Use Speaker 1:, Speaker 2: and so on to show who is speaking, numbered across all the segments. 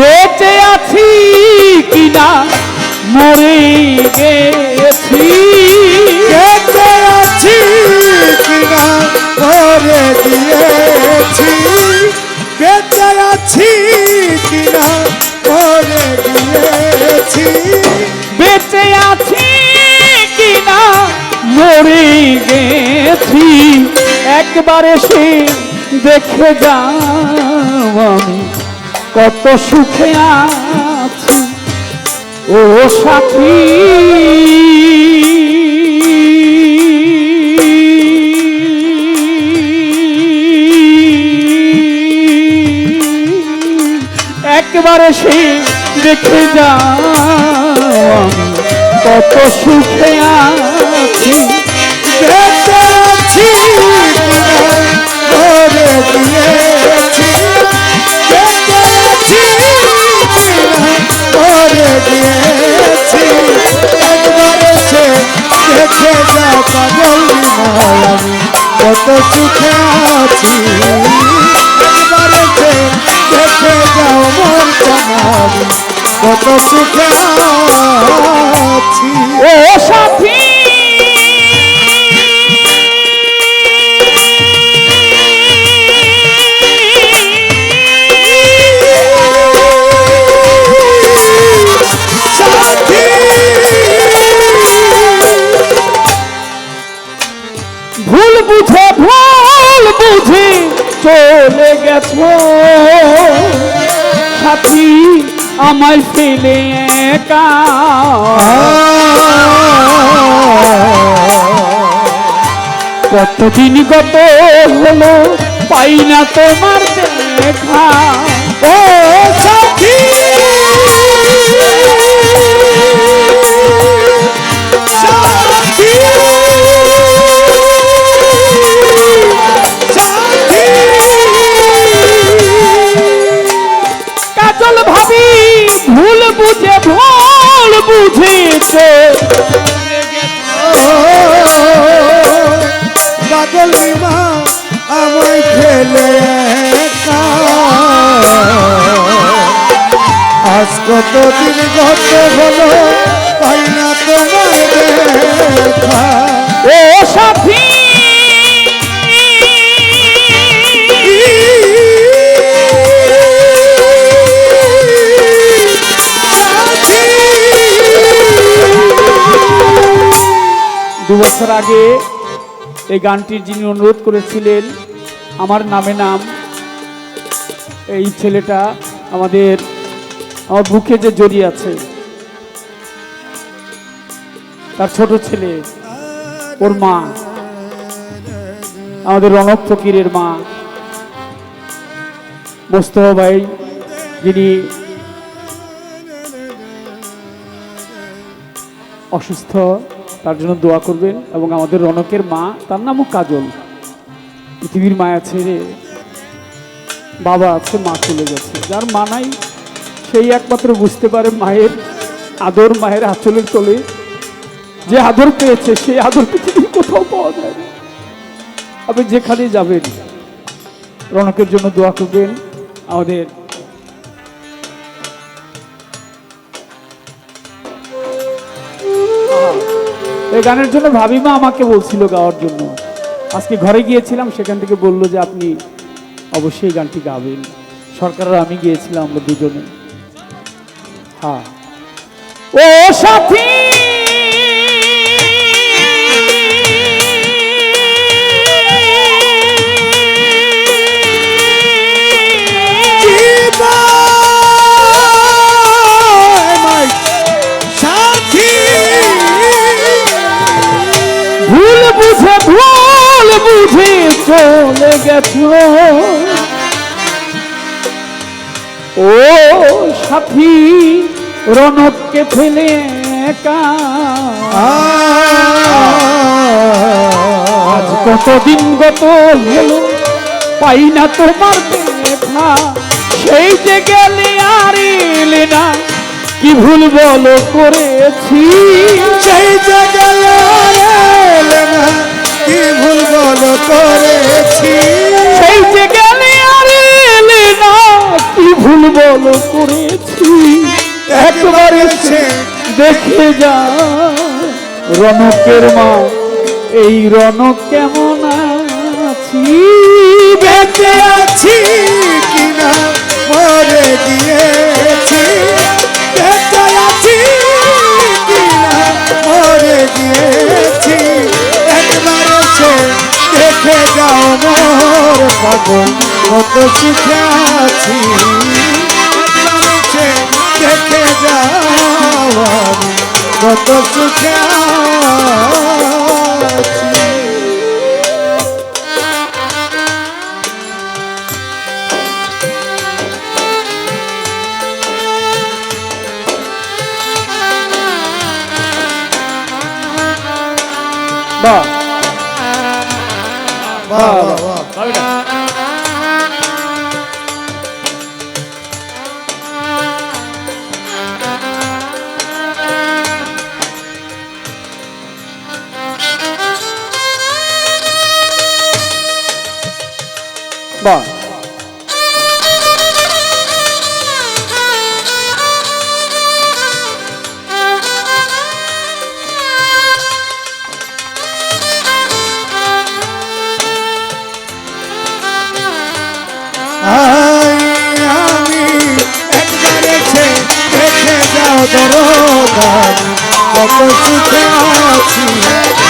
Speaker 1: বেঁচে আছি কিনা? মরে গেছি।
Speaker 2: বেঁচে আছি কিনা? মরে গিয়েছি। বেঁচে আছি কিনা? মরে গিয়েছি।
Speaker 1: বেঁচে আছি কিনা? মরে গেছি। একবার সে দেখে যাও আমি। কত সুখে আছি, ও সাথী। একবারে সে দেখে আমি কত সুখে আছি।
Speaker 2: বেঁচে আছি কিনা দেখে যা পাগল আমি কত সুখে আছি একবার দেখে যাও মন আমি কত সুখে আছি
Speaker 1: ও সাথী! বুঝে ভুল বুঝে চলে গেছো। সাথী আমায় ফেলে একা। কতদিন গত হলো, পাই না তোমার দেখা।
Speaker 2: ও আজ কতদিন গত হলো পাই না তোমার
Speaker 1: ও সাথী! দু বছর আগে এই গানটির যিনি অনুরোধ করেছিলেন, আমার নামে নাম এই ছেলেটা আমাদের আমার বুকে যে জড়িয়ে আছে, তার ছোট ছেলে, ওর মা, আমাদের রণব ফকিরের মা মোস্তফা ভাই যিনি অসুস্থ, তার জন্য দোয়া করবেন। এবং আমাদের রনকের মা, তার নামও কাজল। পৃথিবীর মায়া ছেড়ে বাবা আছে, মা চলে গেছে। যার মা নাই সেই একমাত্র বুঝতে পারে মায়ের আদর, মায়ের আঁচলের তলে। যে আদর পেয়েছে, সেই আদর পৃথিবীর কোথাও পাওয়া যায় না। আপনি যেখানে যাবেন, রনকের জন্য দোয়া করবেন। আমাদের এই গানের জন্য ভাবিমা আমাকে বলছিল গাওয়ার জন্য। আজকে ঘরে গিয়েছিলাম, সেখান থেকে বলল যে আপনি অবশ্যই গানটি গাবেন। সরকার আর আমি গিয়েছিলাম আমরা দুজনে। হ্যাঁ। ও সাথী! বুঝে চলে গেছো। ও সাথী! রনককে ফেলে একা। আজ কতদিন গত হলো পাই না তোমার দেখা। সেই যে গেলে আর না কি ভুল বলো করেছি?
Speaker 2: সেই এলে না, কি ভুল বল করেছি?
Speaker 1: সেই যে গেলে আর না কি ভুল বলো করেছি? একবার এসে দেখে যা। রনকের মা, এই রনক কেমন আছি?
Speaker 2: বেঁচে আছি কিনা মরে গিয়েছি। বেঁচে আছি কিনা মরে গিয়েছি। একবার এসে দেখে যাও মোর কত সুখে আছি। দেখে যাও আমি কত সুখে
Speaker 1: বাহ।
Speaker 2: বাহ বাহ। যাও দরদার কত সুখে আছি।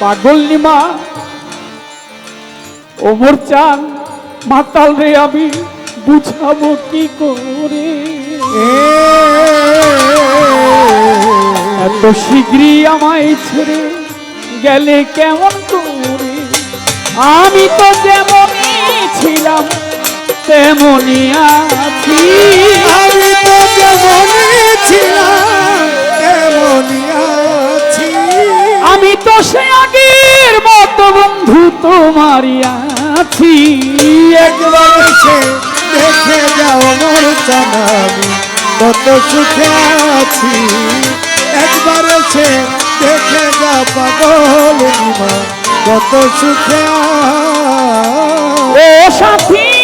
Speaker 1: পাগল নিমা ওমর চান মাতাল রে আমি বুঝাবো কি করে? এত শীঘ্রই আমায় ছেড়ে গেলে কেমন করে? আমি তো যেমনই ছিলাম তেমনই আছি।
Speaker 2: আমি তো যেমনই ছিলাম তেমনই আছি।
Speaker 1: আমি তো সে আগের বন্ধু তোমারই আছি।
Speaker 2: একবার এসে দেখে যাও মোর জানাবি কত সুখে আছি। একবার এসে দেখে যা পাগল কত সুখে
Speaker 1: ও সাথী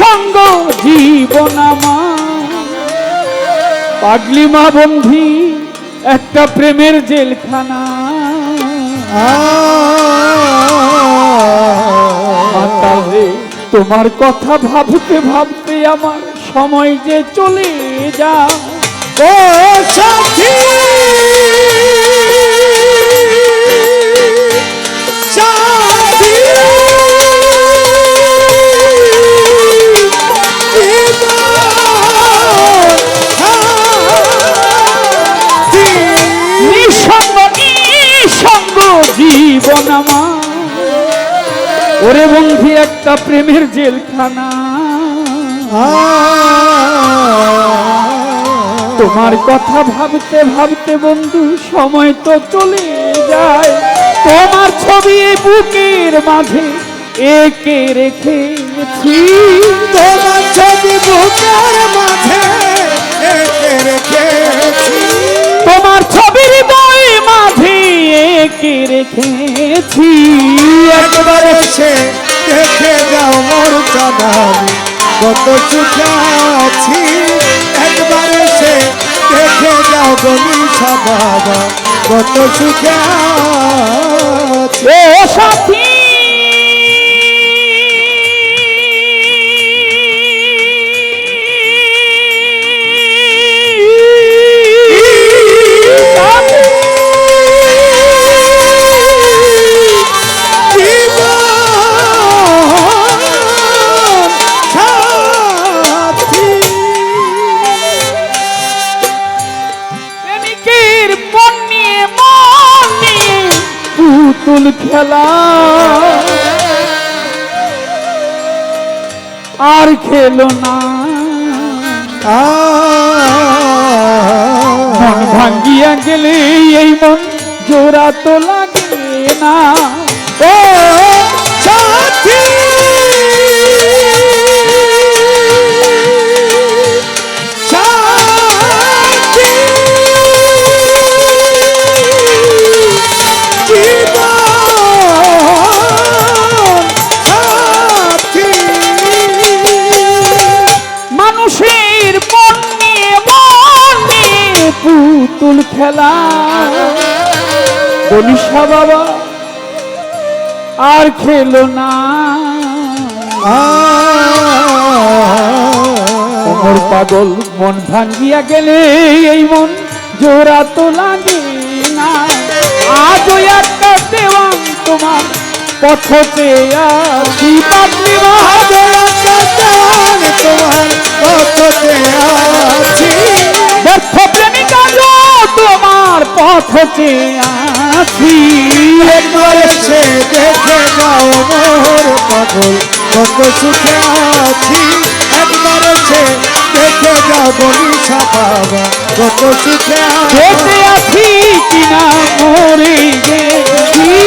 Speaker 1: নিঃসঙ্গ জীবন পাগলি মা বন্ধি, একটা প্রেমের জেলখানা। তোমার কথা ভাবতে ভাবতে আমার সময় যে চলে যা
Speaker 2: ও সাথী!
Speaker 1: ওরে বন্ধি একটা প্রেমের জেলখানা। তোমার কথা ভাবতে ভাবতে বন্ধু সময় তো চলে যায়। তোমার ছবি বুকের মাঝে একে রেখেছি।
Speaker 2: তোমার ছবি বুকের মাঝে এঁকে রেখেছি।
Speaker 1: তোমার ছবি হৃদয় মাঝে একে রেখেছি।
Speaker 2: একবার এসে দেখে যাও মোর চাঁদানি কত সুখে আছি। একবার এসে দেখে যাও গনি সাদা কত সুখে আছি।
Speaker 1: ও সাথী খেলা। আর খেলো না। মন ভাঙ্গিয়া গেলে এই মন জোড়া তো লাগে না।
Speaker 2: ও!
Speaker 1: পুতুল খেলা। বলিসা বাবা, আর খেলো না। পাগল মন ভাঙ্গিয়া গেলে এই মন জোড়া তো লাগে না। আজও একটা দেওয়ান তোমার পথতে মহাজয়
Speaker 2: পথতে আছি। একবার সে দেখে যাও মোর পাগল কত সুখে আছি। একবার সে দেখে যাও বলিসা বাবা কত সুখে আছি।
Speaker 1: বেঁচে আছি কিনা মরে গেছি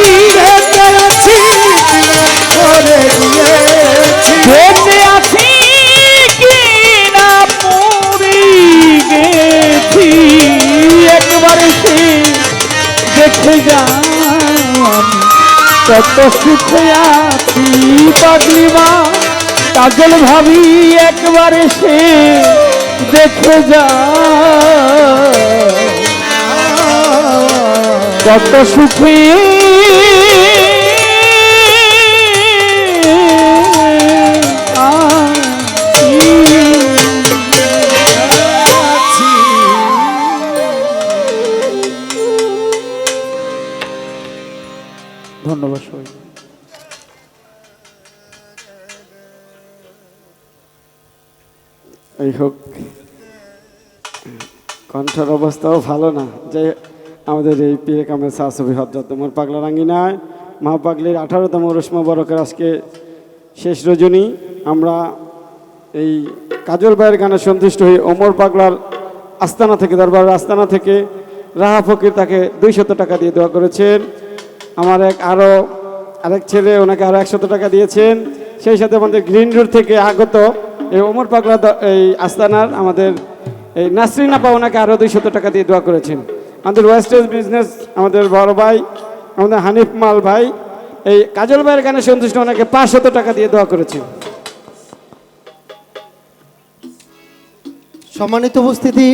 Speaker 1: কত সুখে আছি পাগলিমা। পাগল ভাবি একবার সে দেখে যা কত সুখে
Speaker 3: এই হোক কণ্ঠের অবস্থাও ভালো না। যে আমাদের এই পীরে কামের সাহসবি হজরত তোমার পাগলা রাঙ্গিনায় মা পাগলির আঠারোতম রশ্ম বরকের আজকে শেষ রজনী। আমরা এই কাজল ভাইয়ের গানে সন্তুষ্ট হয়ে ওমর পাগলার আস্তানা থেকে দরবার আস্তানা থেকে। রাহা ফকির তাকে দুইশত টাকা দিয়ে দেওয়া করেছেন। আমার এক আরও আরেক ছেলে ওনাকে আরও একশত টাকা দিয়েছেন। সেই সাথে আমাদের গ্রিন রোড থেকে আগত এই ওমর পাগলা এই আস্তানার আমাদের এই নাসরিন আপা ওনাকে আরও দুইশত টাকা দিয়ে দোয়া করেছেন। আমাদের ওয়েস্টেজ বিজনেস আমাদের বড় ভাই, আমাদের হানিফ মাল ভাই, এই কাজল ভাইয়ের গানে সন্তুষ্ট ওনাকে পাঁচশত টাকা দিয়ে দোয়া করেছেন।
Speaker 2: সম্মানিত উপস্থিতি